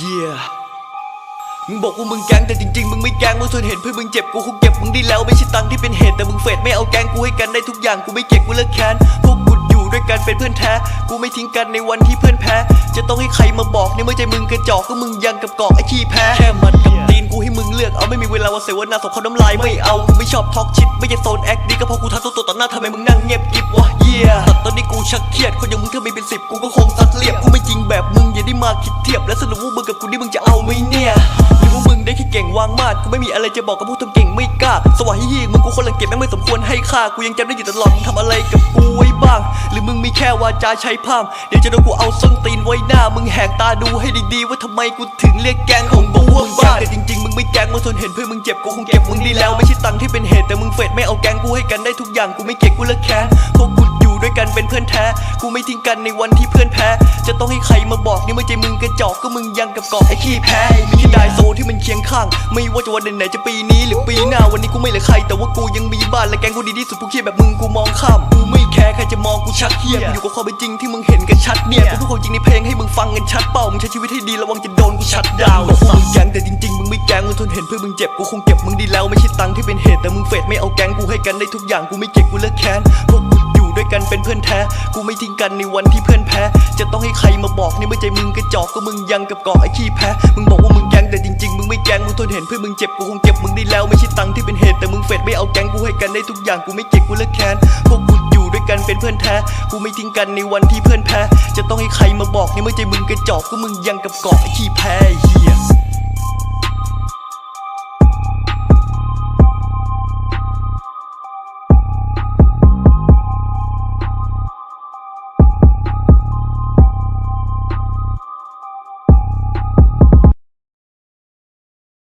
เยี่ยมึงบอกว่ามึงแก๊งแต่จริงๆ มึงไม่แก๊งมึงทนเห็นเพื่อนมึงเจ็บกูคงเก็บมึงได้แล้วไม่ใช่ตังที่เป็นเหตุแต่มึงเฟดไม่เอาแก๊งกูให้กันได้ทุกอย่างกูไม่เก็บกูเลิกแค้นพวกกูอยู่ด้วยกันเป็นเพื่อนแท้กูไม่ทิ้งกันในวันที่เพื่อนแพ้ จะต้องให้ใครมาบอกในเมื่อใจมึงกระจอกก็มึงยังกับกอกไอ้ขี้แพ้แค่มัดกับตีนกูให้มึงเลือกเอาไม่มีเวลาว่าเสวนาส่งเขาน้ำลายไม่เอากูไม่ชอบทอกชิดไม่ใช่โซนแอคดีก็เพราะกูทักตัวตัวต่อหน้าทำไมมึง ยดคนอย่างมึงถ้าไม่เป็นสิบกูก็คงซัดเรียบกูไม่จริงแบบมึงอย่าได้มาคิดเทียบ และสรุปว่ามึงกับกูนี่มึงจะเอาไหมเนี่ยหรือว่ามึงได้แค่เก่งวางมาดกูไม่มีอะไรจะบอกกับพวกทำเก่งไม่กล้า สวะยี่มึงกูคนรังเกียจแม่งไม่สมควรให้ค่ากูยังจำได้อยู่ตลอดมึงทำอะไรกับกูไว้บ้าง หรือมึงมีแค่วาจาใช้พามเดี๋ยวจะโดนกูเอาส้นตีนไว้หน้า มึงแหกตาดูให้ดีๆว่าทำไมกูถึงเรียกแกงของกูว่าบ้าแต่จริงๆมึงไม่แกงมึงทนเห็นเพื่อนมึงเจ็บกูคงเก็บมึงดีแล้วไม่ใช่ตังค์ที่เป็นเหตุแต่มึงเฟดไม่เอาแกงกูให้กันได้ทุกอย่างกูไม่เก็บกูเลิกแค้นพวกกู อยู่ด้วยกันเป็นเพื่อนแท้ กูไม่ทิ้งกันในวันที่เพื่อนแพ้ จะต้องให้ใครมาบอกนี่ไม่ใจมึงกระจอกก็มึงยังกับกอกไอ้ขี้แพ้มีแค่ได้โซที่มันเคียงข้าง ไม่ว่าจะวันไหนๆจะปีนี้หรือปีหน้าวันนี้กูไม่เหลือใคร แต่ว่ากูยังมีบ้านและแกงกูดีที่สุดพวกเคียแบบมึงกูมองข้ามกูไม่แคร์ใครจะมองกูชักเทียบกูอยู่กับความเป็นจริงที่มึงเห็นกันชัดเนี่ยกูพูดความจริงในเพลงให้มึงฟังกันชัดเป้ามึงใช้ชีวิตให้ดีระวังจะโดนกูชัดดาวน์บอกว่ามึงแกงแต่จริงๆมึงไม่แกงมึงทนเห็นเพื่อนมึงเจ็บกูคงเก็บมึงดีแล้วไม่ใช่ตังค์ที่เป็นเหตุแต่มึงเฟดไม่เอาแกงกูให้กันได้ทุกอย่างกูไม่เก็บกูเลิกแค้นพวกกู อยู่ด้วยกันเป็นเพื่อนแท้ กูไม่ทิ้งกันในวันที่เพื่อนแพ้ จะต้องให้ใครมาบอกในเมื่อใจมึงกระจอกก็มึงยังกับกอกไอ้ขี้แพ้ มึงบอกว่ามึงแกงแต่จริงๆ มึงไม่แกงมึงทนเห็นเพื่อนมึงเจ็บกูคงเก็บมึงได้แล้วไม่ใช่ตังค์ที่เป็นเหตุแต่มึงเฟดไม่เอาแกงกูให้กันได้ทุกอย่างกูไม่เก็บกูเลิกแค้นพวกกูอยู่ด้วยกันเป็นเพื่อนแท้ กูไม่ทิ้งกันในวันที่เพื่อนแพ้ จะต้องให้ใครมาบอกในเมื่อใจมึงกระจอกก็มึงยังกับกอกไอ้ขี้แพ้เหี้ย